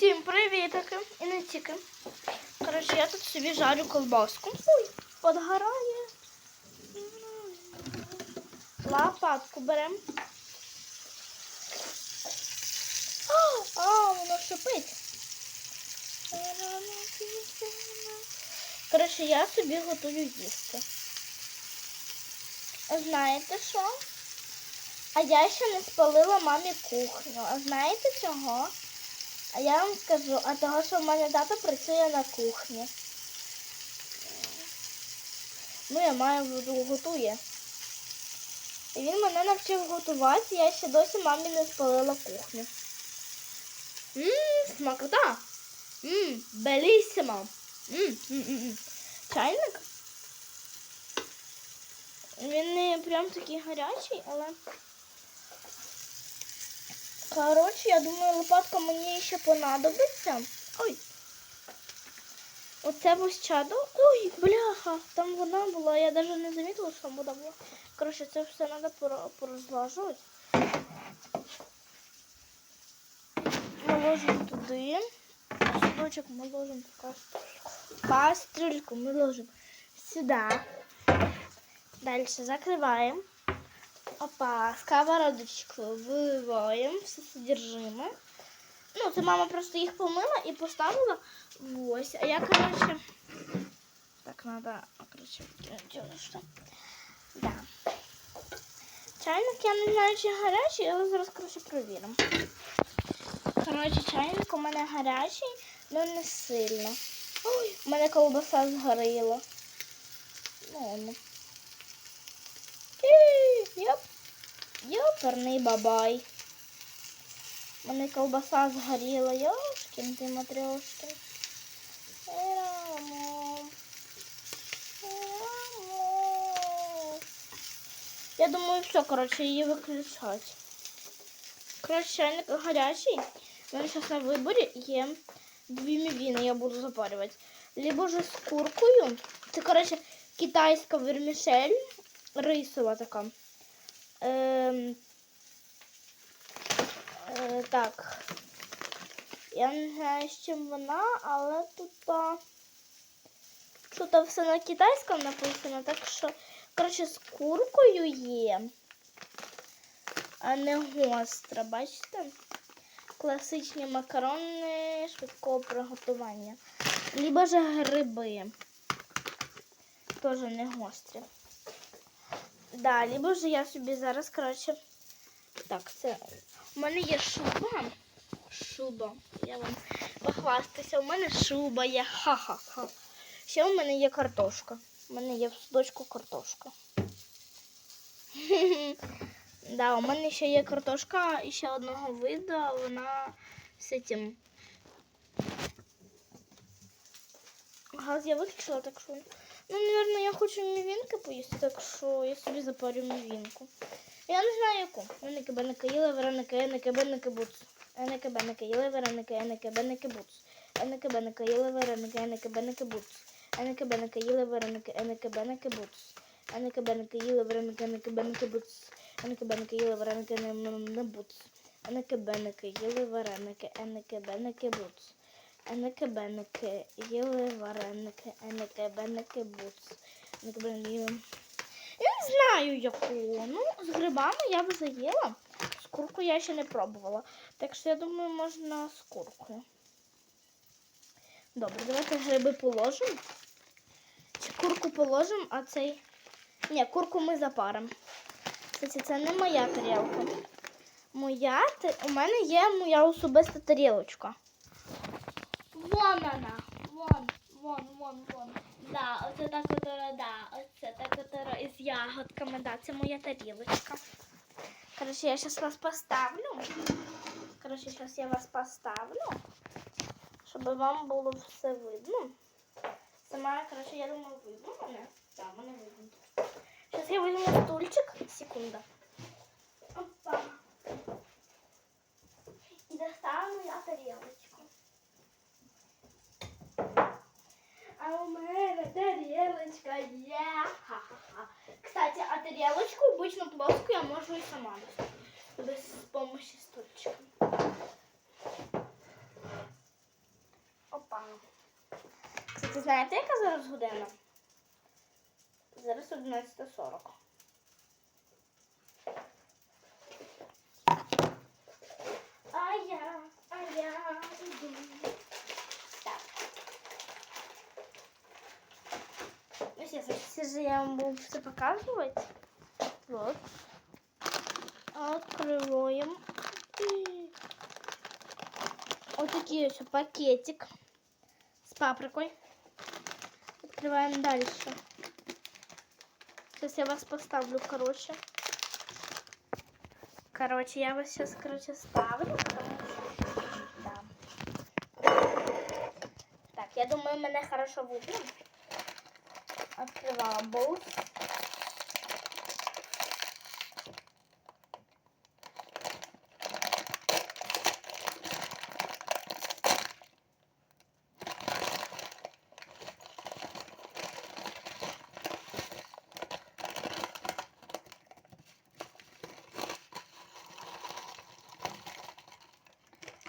Всім привітики! І не тільки. Коротше, я тут собі жарю колбаску. Ой, подгорає. Лопатку беремо. А, воно шипить. Коротше, я собі готую їсти. Знаєте що? А я ще не спалила мамі кухню. А знаєте чого? А я вам скажу, а того, що в мене тато працює на кухні. Ну, я маю в виду, готує. І він мене навчив готувати, я ще досі мамі не спалила кухню. Ммм, смакота. Ммм, ммм, ммм. Чайник? Він не прям такий гарячий, але. Коротше, я думаю, лопатка мені ще понадобиться. Ой. Оце ось чадо. Ой, бляха, там вона була, я навіть не замітила, що там вода була. Коротше, це все треба порозлажувати. Ми ложимо туди. Судочок ми ложимо в. Кастрюльку ми ложимо сюди. Далі закриваємо. Опа, сковородочку виливаємо все содержимое. Ну, це мама просто їх помила і поставила ось. А я, короче, так, надо, короче, что. Да. Чайник, я не знаю, чи гарячий, але зараз, короче, провіримо. Короче, чайник у мене гарячий, але не сильно. Ой, у мене колбаса згоріла. Ну. Йоп. Йоперний бабай. У мене колбаса згоріла. Йошкін ти. Рамо. Я думаю, все, коротше, її виключати. Коротше, чайник гарячий. У зараз на виборі є дві мівіни, я буду запарювати. Либо же з куркою. Це, коротше, китайська вермішель. Рисова така. Ем, е, так. Я не знаю, з чим вона, але тут а, тут все на китайському написано, так що, коротше, з куркою є, а не гостра, бачите? Класичні макарони швидкого приготування. Либо же гриби. Теж не гострі. Далі, бо ж я собі зараз, коротше. Так, це. У мене є шуба. Шуба. Я вам похвастаюся. У мене шуба є. Ха-ха-ха. Ще у мене є картошка. У мене є в судочку картошка. Да, у мене ще є картошка і ще одного виду, вона з цим. Газ я виключила, так що. Ну, наверное, я хочу мівінки поїсти, так що я собі запарю мівінку. Я не знаю яку. Еники, беники, їли, вареники, еники, беники, буц. Еники, беники, їли, вареники, еники, беники, буц. Еники, беники, їли, вареники, еники, беники, буц. Еники, беники, їли, вареники, еники, беники, буц. Еники, беники, їли, вареники, еники, беники, буц. Еники, беники, їли, вареники, не буц. Еники, беники, їли, вареники. Еники беники, їли вареники, еники беники буц. Еники беники. Я не знаю яку. Ну, з грибами я б заїла. З куркою я ще не пробувала. Так що я думаю, можна з куркою. Добре, давайте гриби положимо. Чи курку положимо, а цей. Ні, курку ми запаримо. Кстати, це не моя тарілка. Моя У мене є моя особиста тарілочка. Вон вона. Вон, вон, вон, вон. Да, оце та, котора, да, оце та, котора із ягодками. Да, це моя тарілочка. Короче, я сейчас вас поставлю. Короче, сейчас я вас поставлю, щоб вам було все видно. Сама, короче, я думаю, видно мене. Да, мене видно. Сейчас я возьму стульчик. Секунда. Опа. І достану я тарілочку. А у мене тарелочка є. Ха-ха-ха. Кстати, а тарелочку обычно плоскую я можу и сама. Без помощи стульчика. Ви знаєте, яка зараз година? Зараз 11.40. А я, а я иду. Сейчас же я вам буду все показывать. Вот. Открываем. Вот такие еще пакетик с паприкой. Открываем дальше. Сейчас я вас поставлю, короче. Короче, я вас сейчас, короче, ставлю. Да. Так, я думаю, мене хорошо видно. Открывала болт.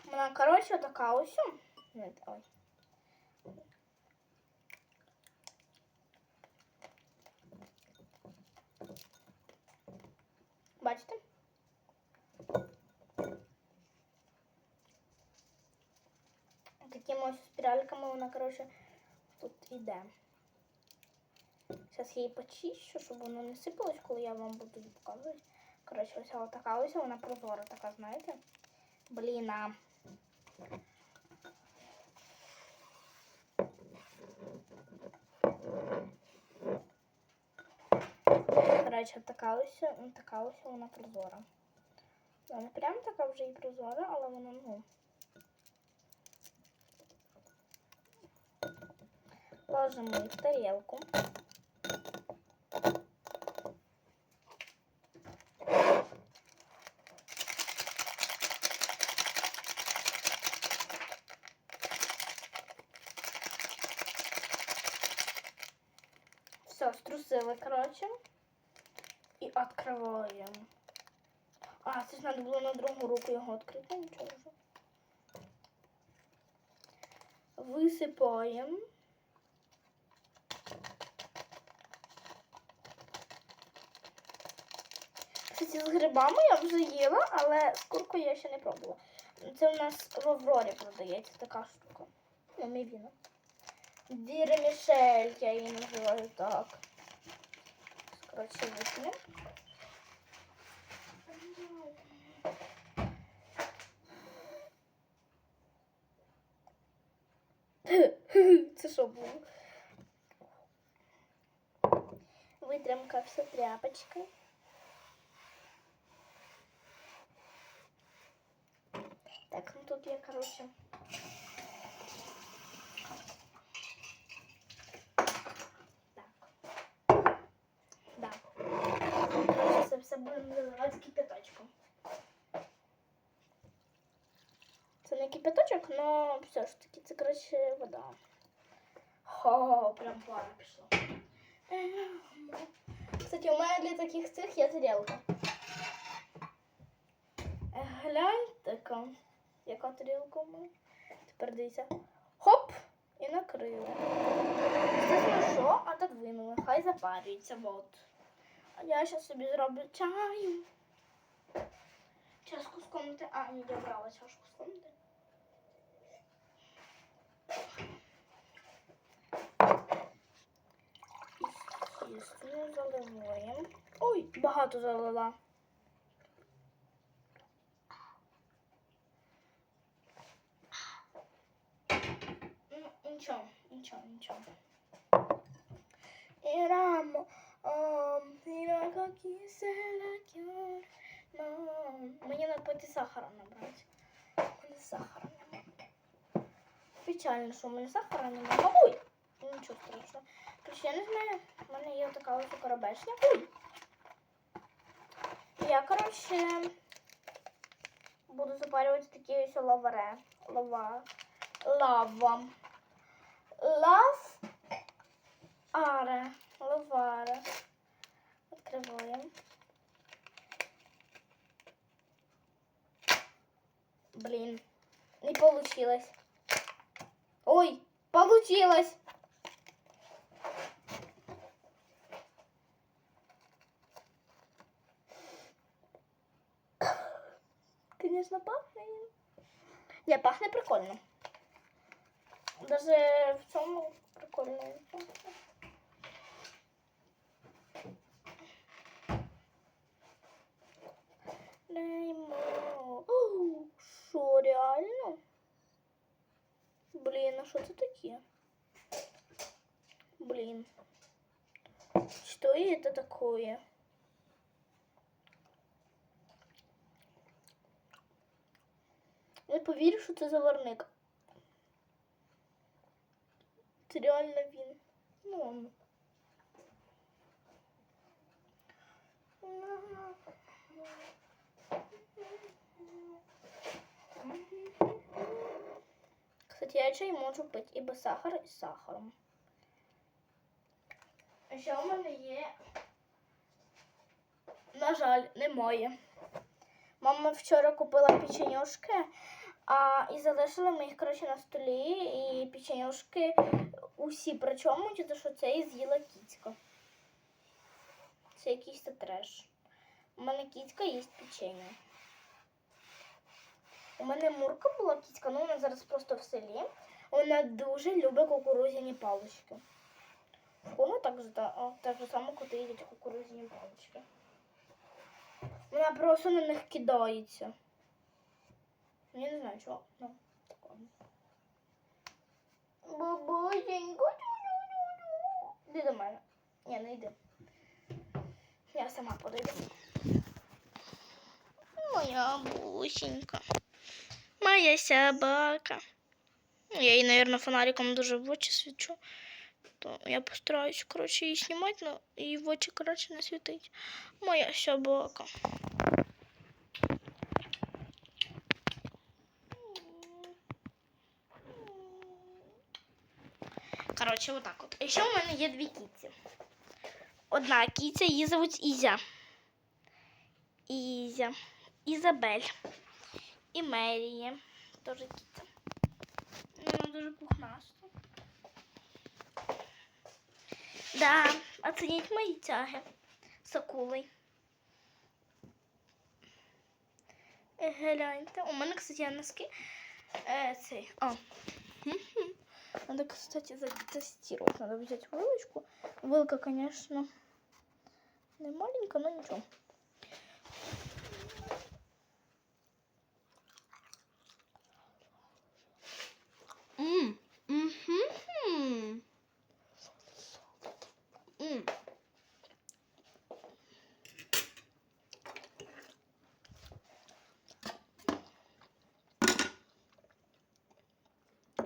Вона, коротше, така ось. Ой. Її почищу, щоб воно не сипалось, коли я вам буду показувати. Коротше, ось вона така ось, вона прозора така, знаєте? Блін, а... Коротше, така ось, така ось вона прозора. Вона прям така вже і прозора, але вона, ну. Ложимо її в тарілку. Все, струсили, короче. І відкриваємо. А, це ж треба було руку його відкрити, нічого вже. Висипаємо. Кстати, з грибами я вже їла, але з куркою я ще не пробувала. Це у нас в Аврорі продається така штука. Ну, мівіна. Діре Мішель, я її називаю так. Коротше, вип'ємо. Це що було? Витримка все тряпочкою. Так, ну тут я, короче. Так. Да. Короче, все будемо заливати кипяточком. Це не кипяточок, но все ж таки, короче, вода. Хо, прям пара пішла. Кстати, у мене для таких цих є тарілка. Гляньте-ка, яка тарілка у мене. Тепер дивіться. Хоп! І накрили. Це що, а так винули. Хай запарюється, вот. А я зараз собі зроблю чаю. Чашку з комнати. А, ні, я брала чашку з комнати. Естественно, заливаємо. Ой, багато залила. Ну, нічого, нічого, нічого. І рамо, ом, мira какие se la quiero, мам. Мені треба пойти сахара набрати. У мене сахара немає. Печально, що у мене сахара немає. Ой! Нічого страшного. Короче, я не знаю, у мене є така ось коробешня. Я, короче, буду запарювати такі ось лаваре. Лава. Лава. Лав. Аре. Лаваре. Открываем. Блин, не получилось. Ой, получилось. Звісно, пахне. Не, пахне прикольно. Даже в цьому прикольно. Неймо. Оу, Що, реально? Блін, а що це таке? Блін. Что это такое? Не повірю, що це заварник. Це реально він. Ну. Кстати, я чай можу пити і без сахара, і з сахаром. А ще у мене є. На жаль, немає. Мама вчора купила печенюшки, а і залишила ми їх коротше на столі. І печенюшки усі причому, тому що це і з'їла кіцька. Це якийсь та треш. У мене кіцька їсть печеню. У мене мурка була кіцька, ну вона зараз просто в селі. Вона дуже любить кукурудзяні палички. Вона так, так же само коти їдять кукурудзяні палички. Вона просто на них кидається. Ну, Я не знаю, чого. Ну, ладно. Бабусенько. Іди до мене. Ні, не йди. Я сама подойду. Моя бусенька. Моя собака. Ну, Я її, наверное, фонариком дуже в очі свічу. То я постараюсь, коротше, її знімати, але її в очі, коротше, не світить. Моя собака. Коротше, отак от. І ще у мене є дві кіці. Одна кіця, її звуть Ізя. Ізя. Ізабель. І Мерія. Теж кіця. Вона дуже пухнаста. Да, оцініть мої тяги з акулою. Е, Гляньте. У мене, кстати, носки. Е, цей. А. Надо, кстати, затестировать. Надо взять вылочку. Вылка, конечно, не маленькая, но ничего.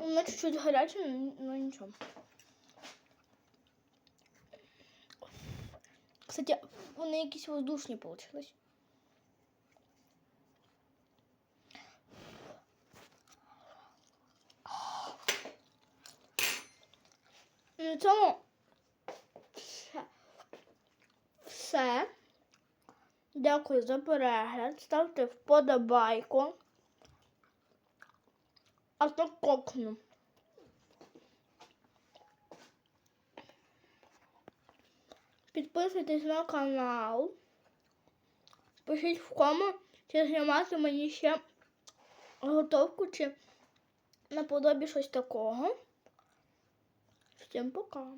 Воно чуть-чуть гаряче, но ничего. Кстати, вони якісь воздушні получились. На цьому все. Дякую за перегляд. Ставте вподобайку. А то кокну. Підписуйтесь на канал. Пишіть в кому, чи знімати мені ще готовку, чи наподобі щось такого. Всім пока.